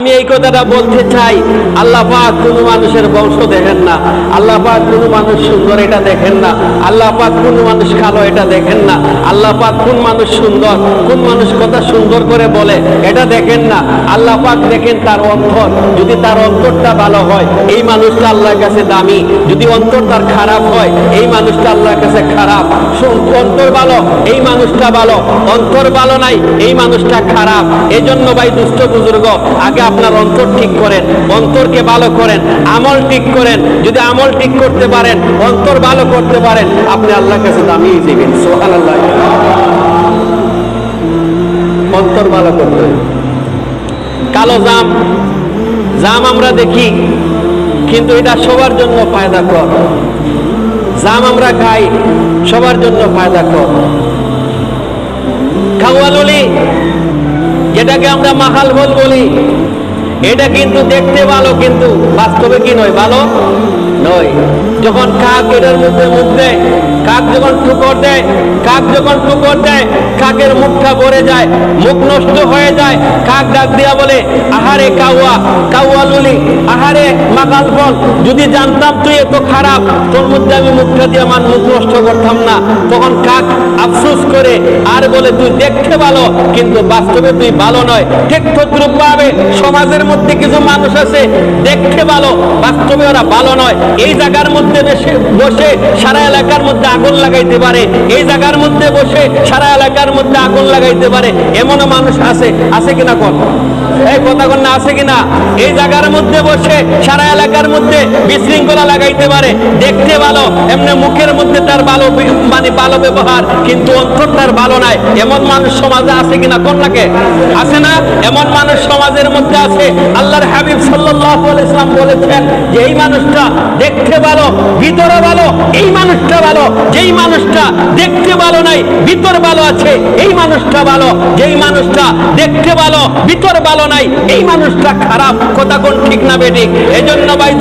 আমি এই কথাটা বলতে চাই, আল্লাহ পাক কোনো মানুষের বংশ দেখেন না, আল্লাহ পাক কোনো মানুষ সুন্দর এটা দেখেন না, আল্লাহ পাক কোন মানুষ কালো এটা দেখেন না, আল্লাহ কোন মানুষ সুন্দর, কোন মানুষ কথা সুন্দর করে বলে এটা দেখেন না, আল্লাহ পাক দেখেন তার অন্তর, যদি তার অন্তরটা ভালো হয়, এই মানুষটা আল্লাহর কাছে দামি, যদি অন্তর তার খারাপ হয়, এই মানুষটা আল্লাহর কাছে খারাপ অন্তর ভালো, এই মানুষটা ভালো, অন্তর ভালো নাই, এই মানুষটা খারাপ, এজন্য ভাই দুষ্ট বুজুর্গ, আগে আপনার অন্তর ঠিক করেন, অন্তরকে ভালো করেন, আমল ঠিক করেন, যদি আমল ঠিক করতে পারেন, অন্তর ভালো করতে পারেন, আপনি আল্লাহর কাছে দামিয়ে যাবেন সোহান আল্লাহ অন্তর ভালো করতে কালো জাম জাম আমরা দেখি, কিন্তু এটা সবার জন্য ফায়দা কর জাম আমরা খাই, সবার জন্য ফায়দা কর খাওয়ালুলি, যেটাকে আমরা মাহাল বল বলি এটা কিন্তু দেখতে ভালো কিন্তু বাস্তবে কি নয়? ভালো নয়। যখন কাক এটার মধ্যে মুখ দেয়, কাক যখন টুকর দেয়, কাক যখন টুকর দেয়, কাকের মুখটা ভরে যায়, মুখ নষ্ট হয়ে যায়। কাক ডাক দিয়া বলে, আহারে কাউয়া কাউয়া লুলি, আহারে মাকাল ফল, যদি জানতাম তুই এত খারাপ, তোর মধ্যে আমি মুখটা দিয়ে আমার মুখ নষ্ট করতাম না। তখন কাক আফসোস করে, আর বলে, তুই দেখতে ভালো, কিন্তু বাস্তবে তুই ভালো নয়। ঠিক তদ্রুপ ভাবে সমাজের মধ্যে কিছু মানুষ আছে, দেখতে ভালো, বাস্তবে ওরা ভালো নয়। এই জায়গার মধ্যে বসে বসে সারা এলাকার মধ্যে আগুন লাগাইতে পারে। এই জায়গার মধ্যে বসে সারা এলাকার মধ্যে আগুন লাগাইতে পারে। এমনও মানুষ আছে। আছে কিনা কোন? এই কথা কোন না, আছে কিনা? এই জায়গার মধ্যে বসে সারা এলাকার মধ্যে বিশৃঙ্খলা লাগাইতে পারে। দেখতে ভালো, এমনি মুখের মধ্যে তার ভালো মানে ভালো ব্যবহার, কিন্তু অন্তর তার ভালো নাই। এমন মানুষ সমাজে আছে কিনা কোন লাগে আছে না? এমন মানুষ সমাজের মধ্যে আছে। আল্লাহর হাবিব বলেছেন মানুষটা দেখতে ভালো, ভিতরে ভালো, এই মানুষটা ভালো, যেই মানুষটা দেখতে ভালো নাই, ভিতর ভালো আছে, এই মানুষটা ভালো, যেই মানুষটা দেখতে ভালো, ভিতর ভালো নাই, এই মানুষটা খারাপ, কথা কোন ঠিক না বেটিক এজন্য ভাই